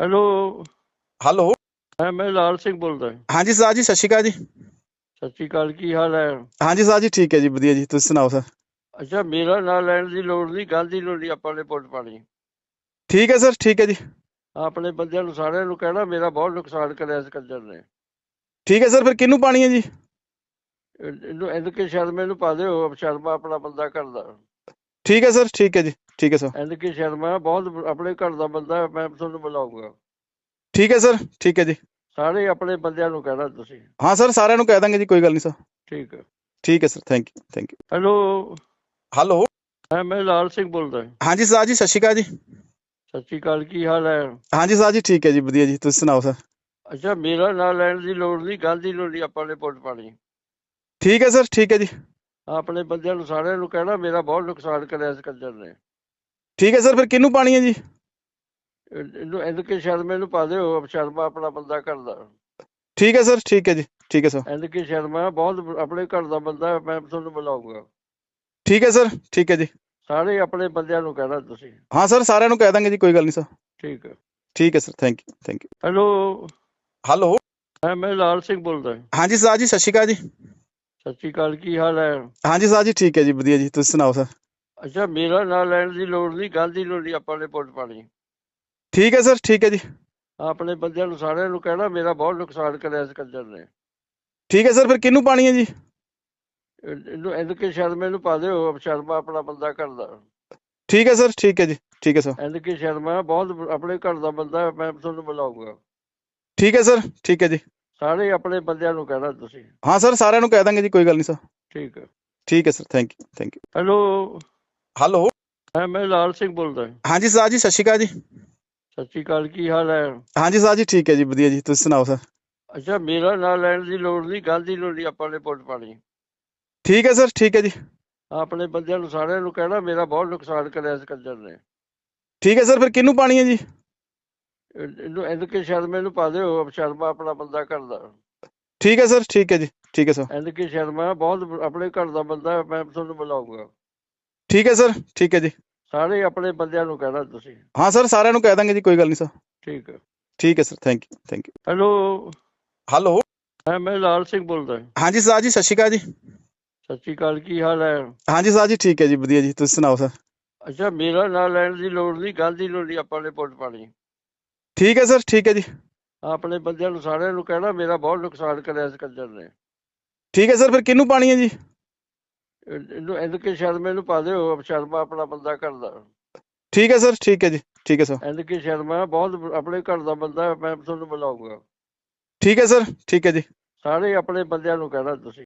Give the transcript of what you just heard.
Hello. Hello. ਹਾਂ ਮੈਂ ਲਾਲ ਸਿੰਘ ਬੋਲਦਾ। ਹਾਂਜੀ ਸਰ ਜੀ ਸਤਿ ਸ਼੍ਰੀ ਅਕਾਲ ਜੀ। ਸਤਿ ਸ਼੍ਰੀ ਅਕਾਲ ਕੀ ਹਾਲ ਹੈ? ਹਾਂਜੀ ਸਰ ਜੀ ਠੀਕ ਹੈ ਜੀ ਵਧੀਆ ਜੀ ਤੁਸੀਂ ਸੁਣਾਓ ਸਰ? ਅੱਛਾ ਮੇਰਾ ਨਾਂ ਲੈਣ ਦੀ ਲੋੜ ਨਹੀਂ ਗੱਲ ਦੀ ਲੋੜ ਨਹੀਂ ਆਪਾਂ ਨੇ ਵੋਟ ਪਾਣੀ। ਠੀਕ ਹੈ ਸਰ ਠੀਕ ਹੈ ਜੀ। ਆਪਣੇ ਬੰਦਿਆਂ ਨੂੰ ਸਾਰਿਆਂ ਨੂੰ ਕਹਿਣਾ ਮੇਰਾ ਬਹੁਤ ਨੁਕਸਾਨ ਕਰਿਆ ਇਸ ਕੰਜਰ ਨੇ। ਠੀਕ ਹੈ ਸਰ ਫਿਰ ਕਿਹਨੂੰ ਪਾਣੀ ਹੈ ਜੀ? ਇਹ- ਇਹਨੂੰ ਇਹਨ ਕੇ ਸ਼ਰਮੇ ਨੂੰ ਪਾ ਦਿਓ ਸ਼ਰਮਾ ਆਪਣਾ ਬੰਦਾ ਕਰਦਾ। ਠੀਕ ਹੈ ਸਰ ਠੀਕ ਹੈ ਜੀ ਠੀਕ ਹੈ ਸਰ। ਇਹਨ ਕੇ ਸ਼ਰਮਾ ਬਹੁਤ ਆਪਣੇ ਘਰ ਦਾ ਬੰਦਾ ਹੈ, ਮੈਂ ਤੁਹਾਨੂੰ ਬੁਲਾਉਂਗਾ ਠੀਕ ਹੈ ਸਰ ਠੀਕ ਹੈ ਜੀ। ਸਾਰੇ ਆਪਣੇ ਬੰਦਿਆਂ ਨੂੰ ਕਹਿਣਾ ਤੁਸੀਂ। ਹਾਂ ਸਰ ਸਾਰਿਆਂ ਨੂੰ ਕਹਿ ਦਾਂਗੇ ਜੀ ਕੋਈ ਗੱਲ ਨਹੀਂ ਸਰ। ਠੀਕ ਹੈ। ਠੀਕ ਹੈ sir thank you thank you hello hello ਹਾਂ ਮੈਂ ਲਾਲ ਸਿੰਘ ਬੋਲਦਾ। ਹਾਂਜੀ ਸਰ ਜੀ ਸਤਿ ਸ਼੍ਰੀ ਅਕਾਲ ਜੀ। ਸਤਿ ਸ਼੍ਰੀ ਅਕਾਲ ਕੀ ਹਾਲ ਹੈ? ਹਾਂਜੀ ਸਰ ਜੀ ਠੀਕ ਹੈ ਜੀ ਵਧੀਆ ਜੀ ਤੁਸੀਂ ਸੁਣਾਓ ਸਰ? ਅੱਛਾ ਮੇਰਾ ਨਾਂ ਲੈਣ ਦੀ ਲੋੜ ਨਹੀਂ ਗੱਲ ਦੀ ਲੋੜ ਨਹੀਂ ਆਪਾਂ ਨੇ ਵੋਟ ਪਾਣੀ ਠੀਕ ਹੈ ਸਰ ਠੀਕ ਹੈ ਜੀ। ਆਪਣੇ ਬੰਦਿਆਂ ਨੂੰ ਸਾਰਿਆਂ ਨੂੰ ਕਹਿਣਾ ਮੇਰਾ ਬਹੁਤ ਨੁਕਸਾਨ ਕਰਿਆ ਇਸ ਕੰਜਰ ਨੇ। ਠੀਕ ਹੈ ਸਰ ਫਿਰ ਕਿਹਨੂੰ ਪਾਣੀ ਹੈ ਜੀ? ਇਹ- ਇਹਨੂੰ ਇਹਨ ਕੇ ਸ਼ਰਮੇ ਨੂੰ ਪਾ ਦਿਓ ਸ਼ਰਮਾ ਆਪਣਾ ਬੰਦਾ ਕਰਦਾ ਠੀਕ ਹੈ ਸਰ ਠੀਕ ਹੈ ਜੀ ਠੀਕ ਹੈ ਸਰ। ਇਹਨ ਕੇ ਸ਼ਰਮਾ ਬਹੁਤ ਆਪਣੇ ਘਰ ਦਾ ਬੰਦਾ ਹੈ, ਮੈਂ ਤੁਹਾਨੂੰ ਬੁਲਾਉਂਗਾ ਠੀਕ ਹੈ ਸਰ ਠੀਕ ਹੈ ਜੀ। ਸਾਰੇ ਆਪਣੇ ਬੰਦਿਆਂ ਨੂੰ ਕਹਿਣਾ ਤੁਸੀਂ। ਹਾਂ ਸਰ ਸਾਰਿਆਂ ਨੂੰ ਕਹਿ ਦਾਂਗੇ ਜੀ ਕੋਈ ਗੱਲ ਨਹੀਂ ਸਰ। ਠੀਕ ਹੈ। ਠੀਕ ਹੈ sir thank you thank you hello. Hello. ਹਾਂ ਮੈਂ ਲਾਲ ਸਿੰਘ ਬੋਲਦਾ। ਹਾਂਜੀ ਸਰ ਜੀ ਸਤਿ ਸ਼੍ਰੀ ਅਕਾਲ ਜੀ। ਸਤਿ ਸ਼੍ਰੀ ਅਕਾਲ ਕੀ ਹਾਲ ਹੈ? ਹਾਂਜੀ ਸਰ ਜੀ ਠੀਕ ਹੈ ਜੀ ਵਧੀਆ ਜੀ ਤੁਸੀਂ ਸੁਣਾਓ ਸਰ? ਅੱਛਾ ਮੇਰਾ ਨਾਂ ਲੈਣ ਦੀ ਲੋੜ ਨਹੀਂ ਗੱਲ ਦੀ ਲੋੜ ਨਹੀਂ ਆਪਾਂ ਨੇ ਵੋਟ ਪਾਣੀ। ਠੀਕ ਹੈ ਸਰ ਠੀਕ ਹੈ ਜੀ। ਆਪਣੇ ਬੰਦਿਆਂ ਨੂੰ ਸਾਰਿਆਂ ਨੂੰ ਕਹਿਣਾ ਮੇਰਾ ਬਹੁਤ ਨੁਕਸਾਨ ਕਰਿਆ ਇਸ ਕੰਜਰ ਨੇ। ਠੀਕ ਹੈ ਸਰ ਫਿਰ ਕਿਹਨੂੰ ਪਾਣੀ ਹੈ ਜੀ? ਇਹ- ਇਹਨੂੰ ਇਹਨ ਕੇ ਸ਼ਰਮੇ ਨੂੰ ਪਾ ਦਿਓ ਸ਼ਰਮਾ ਆਪਣਾ ਬੰਦਾ ਕਰਦਾ ਠੀਕ ਹੈ ਸਰ ਠੀਕ ਹੈ ਜੀ ਠੀਕ ਹੈ ਸਰ। ਇਹਨ ਕੇ ਸ਼ਰਮਾ ਬਹੁਤ ਆਪਣੇ ਘਰ ਦਾ ਬੰਦਾ ਮੈਂ ਤੁਹਾਨੂੰ ਬੁਲਾਉਂਗਾ ਠੀਕ ਹੈ ਸਰ ਠੀਕ ਹੈ ਜੀ। ਸਾਰੇ ਆਪਣੇ ਬੰਦਿਆਂ ਨੂੰ ਕਹਿਣਾ ਤੁਸੀਂ। ਹਾਂ ਸਰ ਸਾਰਿਆਂ ਨੂੰ ਕਹਿ ਦਾਂਗੇ ਜੀ ਕੋਈ ਗੱਲ ਨਹੀਂ ਸਰ। ਠੀਕ ਹੈ। ਠੀਕ ਹੈ sir thank you thank you hello. Hello. ਮੈਂ ਲਾਲ ਸਿੰਘ ਬੋਲਦਾ। ਹਾਂਜੀ ਸਰ ਜੀ ਸਤਿ ਸ਼੍ਰੀ ਅਕਾਲ ਜੀ। ਸਤਿ ਸ਼੍ਰੀ ਅਕਾਲ ਕੀ ਹਾਲ ਹੈ? ਹਾਂਜੀ ਸਰ ਜੀ ਠੀਕ ਹੈ ਜੀ ਵਧੀਆ ਜੀ ਤੁਸੀਂ ਸੁਣਾਓ ਸਰ? ਅੱਛਾ ਮੇਰਾ ਨਾਂ ਲੈਣ ਦੀ ਲੋੜ ਨਹੀਂ ਗੱਲ ਦੀ ਲੋੜ ਨਹੀਂ ਆਪਾਂ ਨੇ ਵੋਟ ਪਾਣੀ। ਠੀਕ ਹੈ ਸਰ ਠੀਕ ਹੈ ਜੀ। ਆਪਣੇ ਬੰਦਿਆਂ ਨੂੰ ਸਾਰਿਆਂ ਨੂੰ ਕਹਿਣਾ ਮੇਰਾ ਬਹੁਤ ਨੁਕਸਾਨ ਕਰਿਆ ਇਸ ਕੰਜਰ ਨੇ। ਠੀਕ ਹੈ ਸਰ ਫਿਰ ਕਿਹਨੂੰ ਪਾਣੀ ਹੈ ਜੀ? ਇਹਨੂੰ ਇਹਨ ਕੇ ਸ਼ਰਮੇ ਨੂੰ ਪਾ ਦਿਓ ਸ਼ਰਮਾ ਆਪਣਾ ਬੰਦਾ ਕਰਦਾ। ਠੀਕ ਹੈ ਸਰ ਠੀਕ ਹੈ ਜੀ ਠੀਕ ਹੈ ਸਰ। ਇਹਨ ਕੇ ਸ਼ਰਮਾ ਬਹੁਤ ਆਪਣੇ ਘਰ ਦਾ ਬੰਦਾ ਮੈਂ ਤੁਹਾਨੂੰ ਬੁਲਾਉਂਗਾ ਠੀਕ ਹੈ ਸਰ ਠੀਕ ਹੈ ਜੀ। ਸਾਰੇ ਆਪਣੇ ਬੰਦਿਆਂ ਨੂੰ ਕਹਿਣਾ ਤੁਸੀਂ। ਹਾਂ ਸਰ ਸਾਰਿਆਂ ਨੂੰ ਕਹਿ ਦਾਂਗੇ ਜੀ ਕੋਈ ਗੱਲ ਨਹੀਂ ਸਰ। ਠੀਕ ਹੈ। ਠੀਕ ਹੈ sir thank you thank you hello. Hello. ਹਾਂ ਮੈਂ ਲਾਲ ਸਿੰਘ ਬੋਲਦਾ। ਹਾਂਜੀ ਸਰ ਜੀ ਸਤਿ ਸ਼੍ਰੀ ਅਕਾਲ ਜੀ। ਸਤਿ ਸ਼੍ਰੀ ਅਕਾਲ ਕੀ ਹਾਲ ਹੈ? ਹਾਂਜੀ ਸਰ ਜੀ ਠੀਕ ਹੈ ਜੀ ਵਧੀਆ ਜੀ ਤੁਸੀਂ ਸੁਣਾਓ ਸਰ। ਅੱਛਾ ਮੇਰਾ ਨਾਂ ਲੈਣ ਦੀ ਲੋੜ ਨਹੀਂ ਗੱਲ ਦੀ ਲੋੜ ਨਹੀਂ ਆਪਾਂ ਨੇ ਵੋਟ ਪਾਣੀ। ਠੀਕ ਹੈ ਸਰ ਠੀਕ ਹੈ ਜੀ। ਆਪਣੇ ਬੰਦਿਆਂ ਨੂੰ ਸਾਰਿਆਂ ਨੂੰ ਕਹਿਣਾ ਮੇਰਾ ਬਹੁਤ ਨੁਕਸਾਨ ਕਰਿਆ ਇਸ ਕੰਜਰ ਨੇ। ਠੀਕ ਹੈ ਸਰ ਫਿਰ ਕਿਹਨੂੰ ਪਾਣੀ ਹੈ ਜੀ? ਇਹ- ਇਹਨੂੰ ਇਹਨ ਕੇ ਸ਼ਰਮੇ ਨੂੰ ਪਾ ਦਿਓ ਸ਼ਰਮਾ ਆਪਣਾ ਬੰਦਾ ਕਰਦਾ ਠੀਕ ਹੈ ਸਰ ਠੀਕ ਹੈ ਜੀ ਠੀਕ ਹੈ ਸਰ। ਇਹਨ ਕੇ ਸ਼ਰਮਾ ਬਹੁਤ ਆਪਣੇ ਘਰ ਦਾ ਬੰਦਾ ਹੈ, ਮੈਂ ਤੁਹਾਨੂੰ ਬੁਲਾਉਂਗਾ ਠੀਕ ਹੈ ਸਰ ਠੀਕ ਹੈ ਜੀ। ਸਾਰੇ ਆਪਣੇ ਬੰਦਿਆਂ ਨੂੰ ਕਹਿਣਾ ਤੁਸੀਂ।